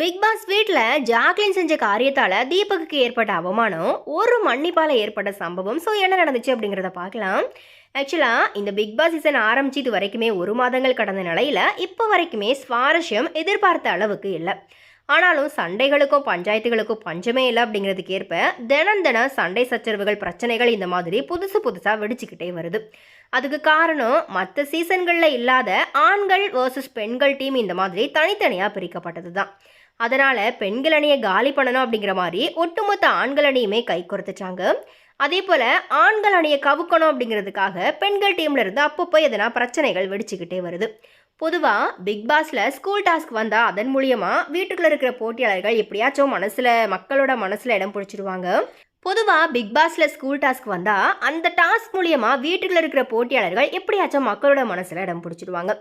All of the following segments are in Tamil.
பிக் பாஸ் வீட்டில் ஜாக்லின் செஞ்ச காரியத்தால் தீபக்கு ஏற்பட்ட அவமானம் ஒரு மன்னிப்பால் ஏற்பட்ட சம்பவம். ஸோ என்ன நடந்துச்சு அப்படிங்கிறத பார்க்கலாம். ஆக்சுவலாக இந்த பிக் பாஸ் சீசன் ஆரம்பிச்சு இது வரைக்குமே ஒரு மாதங்கள் கடந்த நிலையில் இப்போ வரைக்குமே சுவாரஸ்யம் எதிர்பார்த்த அளவுக்கு இல்லை. ஆனாலும் சண்டைகளுக்கும் பஞ்சாயத்துகளுக்கும் பஞ்சமே இல்லை அப்படிங்கிறதுக்கு ஏற்ப தினம் தினம் சண்டை சச்சரவுகள் பிரச்சனைகள் இந்த மாதிரி புதுசு புதுசாக வெடிச்சுக்கிட்டே வருது. அதுக்கு காரணம் மற்ற சீசன்களில் இல்லாத ஆண்கள் வர்சஸ் பெண்கள் டீம் இந்த மாதிரி தனித்தனியாக பிரிக்கப்பட்டது தான் அதனால் பெண்கள் அணியை காலி பண்ணணும் அப்படிங்கிற மாதிரி ஒட்டுமொத்த ஆண்கள் அணியுமே கை கொடுத்துச்சாங்க அதே போல் ஆண்கள் அணியை கவுக்கணும் அப்படிங்கிறதுக்காக பெண்கள் டீம்ல இருந்து அப்பப்போ எதனா பிரச்சனைகள் வெடிச்சுக்கிட்டே வருது. பொதுவாக பிக் பாஸில் ஸ்கூல் டாஸ்க் வந்தால் அதன் மூலியமாக வீட்டுக்குள்ளே இருக்கிற போட்டியாளர்கள் எப்படியாச்சும் மனசில் மக்களோட மனசில் இடம் பிடிச்சிருவாங்க. பொதுவாக பிக் பாஸில் ஸ்கூல் டாஸ்க் வந்தால் அந்த டாஸ்க் மூலியமாக வீட்டுக்குள்ளே இருக்கிற போட்டியாளர்கள் எப்படியாச்சும் மக்களோட மனசில் இடம் பிடிச்சிடுவாங்க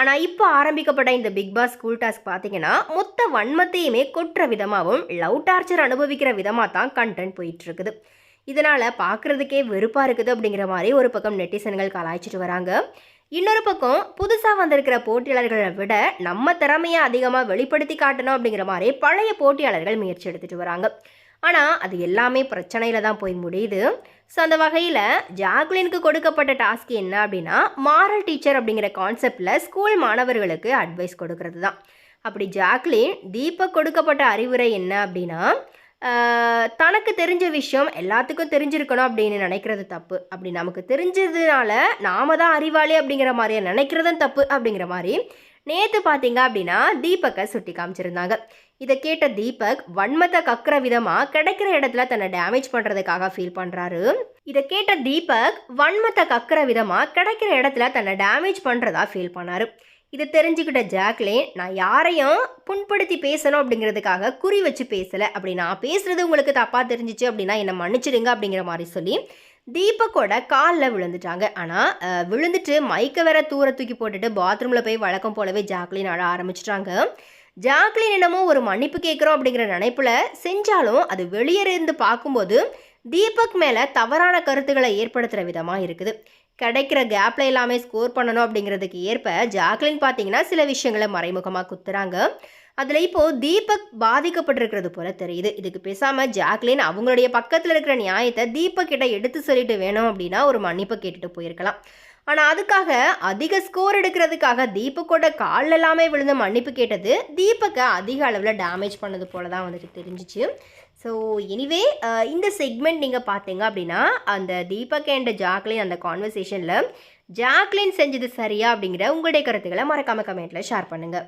ஆனால் இப்போ ஆரம்பிக்கப்பட்ட இந்த பிக் பாஸ் ஸ்கூல் டாஸ்க் பார்த்தீங்கன்னா மொத்த வன்மத்தையுமே கொட்டுற விதமாகவும் லவ் டார்ச்சர் அனுபவிக்கிற விதமாக தான் கண்டென்ட் போயிட்டு இருக்குது. இதனால் பார்க்குறதுக்கே வெறுப்பாக இருக்குது அப்படிங்கிற மாதிரி ஒரு பக்கம் நெட்டிசன்கள் கலாய்ச்சிட்டு வராங்க. இன்னொரு பக்கம் புதுசாக வந்திருக்கிற போட்டியாளர்களை விட நம்ம திறமையை அதிகமாக வெளிப்படுத்தி காட்டணும் அப்படிங்கிற மாதிரி பழைய போட்டியாளர்கள் முயற்சி எடுத்துகிட்டு வராங்க. ஆனால் அது எல்லாமே பிரச்சனையில் தான் போய் முடியுது. ஸோ அந்த வகையில் ஜாக்லினுக்கு கொடுக்கப்பட்ட டாஸ்க் என்ன அப்படின்னா மாரல் டீச்சர் அப்படிங்கிற கான்செப்டில் ஸ்கூல் மாணவர்களுக்கு அட்வைஸ் கொடுக்கறது தான். அப்படி ஜாக்லின் தீபக் கொடுக்கப்பட்ட அறிவுரை என்ன அப்படின்னா தனக்கு தெரிஞ்ச விஷயம் எல்லாத்துக்கும் தெரிஞ்சிருக்கணும் அப்படின்னு நினைக்கிறது தப்பு. அப்படி நமக்கு தெரிஞ்சதுனால நாம தான் அறிவாளி அப்படிங்கிற மாதிரியே நினைக்கிறதும் தப்பு அப்படிங்கிற மாதிரி நேற்று பார்த்தீங்க அப்படின்னா தீபக்கை சுட்டி காமிச்சிருந்தாங்க. இதை கேட்ட தீபக் வன்மத்தை கக்குற விதமாக கிடைக்கிற இடத்துல தன்னை டேமேஜ் பண்ணுறதுக்காக ஃபீல் பண்ணுறாரு இதை கேட்ட தீபக் வன்மத்தை கக்குற விதமாக கிடைக்கிற இடத்துல தன்னை டேமேஜ் பண்ணுறதா ஃபீல் பண்ணார். இதை தெரிஞ்சுக்கிட்ட ஜாக்லின் நான் யாரையும் புண்படுத்தி பேசணும் அப்படிங்கிறதுக்காக குறி வச்சு பேசலை. அப்படி நான் பேசுகிறது உங்களுக்கு தப்பாக தெரிஞ்சிச்சு அப்படின்னா என்னை மன்னிச்சிடுங்க அப்படிங்கிற மாதிரி சொல்லி தீபக்கோட காலில் விழுந்துட்டாங்க. ஆனால் விழுந்துட்டு மைக்கை வேற தூர தூக்கி போட்டுட்டு பாத்ரூமில் போய் வழக்கம் போலவே ஜாக்லின் அழ ஆரம்பிச்சிட்டாங்க. ஜாக்லின் என்னமோ ஒரு மன்னிப்பு கேட்குறோம் அப்படிங்கிற நினைப்பில் செஞ்சாலும் அது வெளியே இருந்து பார்க்கும்போது தீபக் மேலே தவறான கருத்துக்களை ஏற்படுத்துகிற விதமாக இருக்குது. கிடைக்கிற கேப்பில் எல்லாமே ஸ்கோர் பண்ணணும் அப்படிங்கிறதுக்கு ஏற்ப ஜாக்லின் பார்த்தீங்கன்னா சில விஷயங்களை மறைமுகமாக குத்துறாங்க. அதில் இப்போது தீபக் பாதிக்கப்பட்டிருக்கிறது போல தெரியுது. இதுக்கு பேசாமல் ஜாக்லின் அவங்களுடைய பக்கத்தில் இருக்கிற நியாயத்தை தீபக் கிட்ட எடுத்து சொல்லிட்டு வேணும் அப்படின்னா ஒரு மன்னிப்பை கேட்டுட்டு போயிருக்கலாம். ஆனால் அதுக்காக அதிக ஸ்கோர் எடுக்கிறதுக்காக தீபக்கோட கால் எல்லாமே விழுந்த மன்னிப்பு கேட்டது தீபக்கை அதிக அளவில் டேமேஜ் பண்ணது போல தான் வந்துட்டு தெரிஞ்சிச்சு. ஸோ எனிவே uh, இந்த செக்மெண்ட் நீங்கள் பார்த்தீங்க அப்படின்னா அந்த தீபக் அண்ட் ஜாக்லின் அந்த கான்வர்சேஷனில் ஜாக்லின் செஞ்சது சரியா அப்படிங்கிற உங்களுடைய கருத்துக்களை மறக்காம கமெண்ட்டில் ஷேர் பண்ணுங்கள்